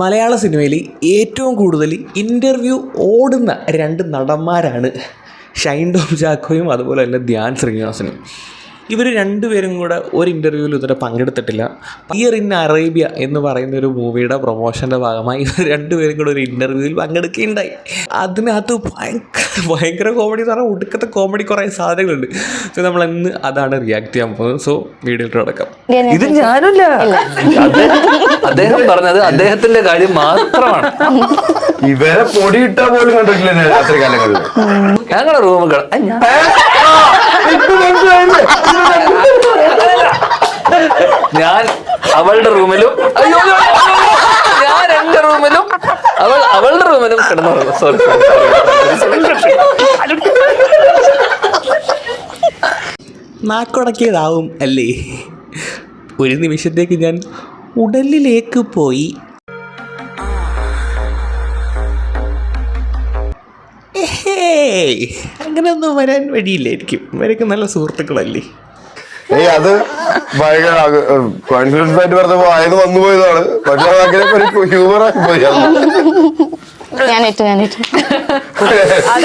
മലയാള സിനിമയിൽ ഏറ്റവും കൂടുതൽ ഇന്റർവ്യൂ ഓടുന്ന രണ്ട് നടന്മാരാണ്. ഷൈൻ ടോം ചാക്കോയും അതുപോലെ തന്നെ ധ്യാൻ ശ്രീനിവാസനും. ഇവർ രണ്ടുപേരും കൂടെ ഒരു ഇന്റർവ്യൂവിൽ ഇതുവരെ പങ്കെടുത്തിട്ടില്ല. ഇയർ ഇൻ അറേബ്യ എന്ന് പറയുന്ന ഒരു മൂവിയുടെ പ്രൊമോഷന്റെ ഭാഗമായി ഇവർ രണ്ടുപേരും കൂടെ ഒരു ഇന്റർവ്യൂവിൽ പങ്കെടുക്കുകയുണ്ടായി. അതിനകത്ത് ഭയങ്കര ഭയങ്കര കോമഡി എന്ന് പറഞ്ഞാൽ ഒടുക്കത്തെ കോമഡി കുറേ സാധനങ്ങളുണ്ട്. സോ നമ്മൾ ഇന്ന് അതാണ് റിയാക്ട് ചെയ്യാൻ പോകുന്നത്. സോ വീഡിയോ തുടക്കം ഇത് ഞാനല്ല അദ്ദേഹം പറഞ്ഞത് അദ്ദേഹത്തിന്റെ കാര്യം മാത്രമാണ്. ഇവരെ പൊടിയിട്ട പോലും കണ്ടിട്ടില്ല ഞാൻ രാത്രി കാലങ്ങളിൽ. ഞങ്ങളുടെ റൂമുകൾ ഞാൻ അവളുടെ റൂമിലും അയ്യോ ഞാൻ എന്റെ റൂമിലും അവൾ അവളുടെ റൂമിലും കിടന്നു സോറി നാക്കുടക്കിയതാവും അല്ലേ? ഒരു നിമിഷത്തേക്ക് ഞാൻ ഉടലിലേക്ക് പോയി. അങ്ങനെ ഒന്നും വരാൻ വഴിയില്ലായിരിക്കും. ഇവരൊക്കെ നല്ല സുഹൃത്തുക്കളല്ലേ? ഏയ് അത് ഭയങ്കര കോൺഫിഡൻസ് ആയിട്ട് പറഞ്ഞ ആയത് വന്നു പോയതാണ്. പക്ഷെ അങ്ങനെ ഒരു ഹ്യൂമർ ആയി പോയി. അത്.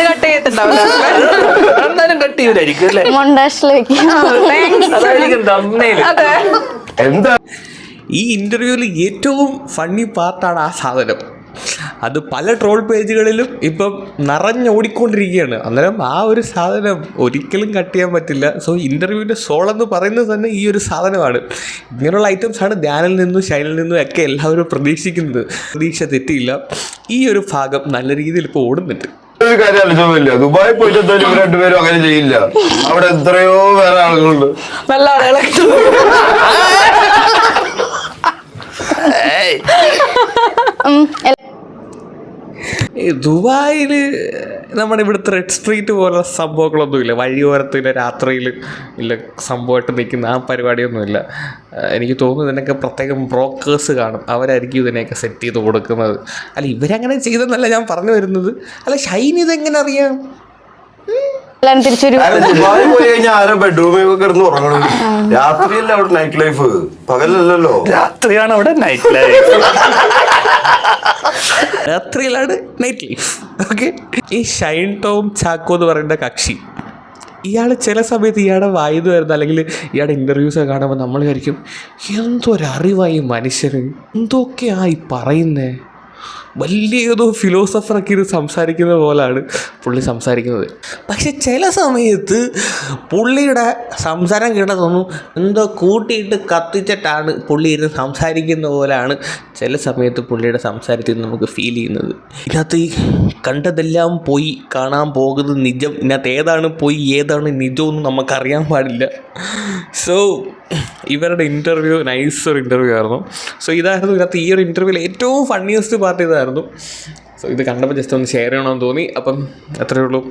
കട്ട് ചെയ്തിട്ടുണ്ടാവില്ല. എന്നാലും കട്ട് ചെയ്യൂലായിരിക്കും അല്ലേ? മൊണ്ടാഷിലേക്ക്. അതായിരിക്കും thumbnail. എന്താ? ഈ ഇന്റർവ്യൂവിൽ ഏറ്റവും ഫണ്ണി പാർട്ടാണ് ആ സാധനം. അത് പല ട്രോൾ പേജുകളിലും ഇപ്പം നിറഞ്ഞോടിക്കൊണ്ടിരിക്കുകയാണ്. അന്നേരം ആ ഒരു സാധനം ഒരിക്കലും കട്ട് ചെയ്യാൻ പറ്റില്ല. സോ ഇന്റർവ്യൂവിന്റെ സോൾ എന്ന് പറയുന്നത് തന്നെ ഈ ഒരു സാധനമാണ്. ഇങ്ങനെയുള്ള ഐറ്റംസാണ് ആണ് ധ്യാനിൽ നിന്നും ശൈലിൽ നിന്നും ഒക്കെ എല്ലാവരും പ്രതീക്ഷിക്കുന്നത്. പ്രതീക്ഷ തെറ്റിയില്ല. ഈ ഒരു ഭാഗം നല്ല രീതിയിൽ ഇപ്പോൾ ഓടുന്നുണ്ട്. ഒരു കാര്യം ആലോചിച്ചില്ല ദുബായി പോയിട്ട് എന്തായാലും ഇവർ രണ്ടുപേരും അങ്ങനെ ചെയ്യില്ല. അവിടെ എത്രയോ വേറെ ആളുകളുണ്ട്. നല്ല ആളുകളൊക്കെ ഏയ്. ദുബായിൽ നമ്മുടെ ഇവിടുത്തെ റെഡ് സ്ട്രീറ്റ് പോലുള്ള സംഭവങ്ങളൊന്നുമില്ല. വഴിയോരത്തിൽ രാത്രിയിൽ ഇല്ല സംഭവമായിട്ട് നിൽക്കുന്ന ആ പരിപാടിയൊന്നുമില്ല. എനിക്ക് തോന്നുന്നു ഇതിനൊക്കെ പ്രത്യേകം ബ്രോക്കേഴ്സ് കാണും. അവരായിരിക്കും ഇതിനെയൊക്കെ സെറ്റ് ചെയ്ത് കൊടുക്കുന്നത്. അല്ല ഇവരങ്ങനെ ചെയ്തെന്നല്ല ഞാൻ പറഞ്ഞു വരുന്നത്. അല്ല ഷൈൻ ഇതെങ്ങനെ അറിയാം? തിരിച്ചൊരു ദുബായി പോയി കഴിഞ്ഞാൽ ആരോ ബെഡ്റൂമിൽ കിടന്ന് ഉറങ്ങണം രാത്രിയല്ല അവിടെ നൈറ്റ് ലൈഫ് പകലല്ലല്ലോ. രാത്രിയാണ് അവിടെ നൈറ്റ് ലൈഫ് രാത്രിയിലാണ് നൈറ്റ് ലൈഫ് ഓക്കെ ഈ ഷൈൻ ടോം ചാക്കോ എന്ന് പറയുന്ന കക്ഷി ഇയാൾ ചില സമയത്ത് ഇയാളുടെ വായു വരുന്ന അല്ലെങ്കിൽ ഇയാളുടെ ഇന്റർവ്യൂസ് ഒക്കെ കാണുമ്പോൾ നമ്മൾ വിചാരിക്കും എന്തൊരറിവായി മനുഷ്യന് എന്തൊക്കെയായി പറയുന്നേ? വലിയ ഫിലോസഫറൊക്കെ ഇത് സംസാരിക്കുന്ന പോലാണ് പുള്ളി സംസാരിക്കുന്നത്. പക്ഷെ ചില സമയത്ത് പുള്ളിയുടെ സംസാരം കേട്ടതൊന്നും തോന്നും എന്തോ കൂട്ടിയിട്ട് കത്തിച്ചിട്ടാണ് പുള്ളി ഇരുന്ന് സംസാരിക്കുന്ന പോലാണ് ചില സമയത്ത് പുള്ളിയുടെ സംസാരത്തിൽ നമുക്ക് ഫീൽ ചെയ്യുന്നത്. ഇതിനകത്ത് കണ്ടതെല്ലാം പോയി കാണാൻ പോകുന്നത് നിജം. ഇതിനകത്ത് ഏതാണ് പോയി ഏതാണ് നിജമെന്ന് നമുക്കറിയാൻ പാടില്ല. സോ ഇവരുടെ ഇന്റർവ്യൂ നൈസ് ഒരു ഇന്റർവ്യൂ ആയിരുന്നു. സോ ഇതായിരുന്നു ഇതിനകത്ത് ഈ ഒരു ഇന്റർവ്യൂവിൽ ഏറ്റവും ഫണ്ണിയസ്റ്റ് പാർട്ട് ഇതായിരുന്നു സോ ഇത് കണ്ടപ്പോൾ ജസ്റ്റ് ഒന്ന് ഷെയർ ചെയ്യണമെന്ന് തോന്നി. അപ്പം അത്രയേ ഉള്ളൂ.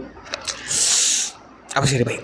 അപ്പോൾ ശരി ബൈ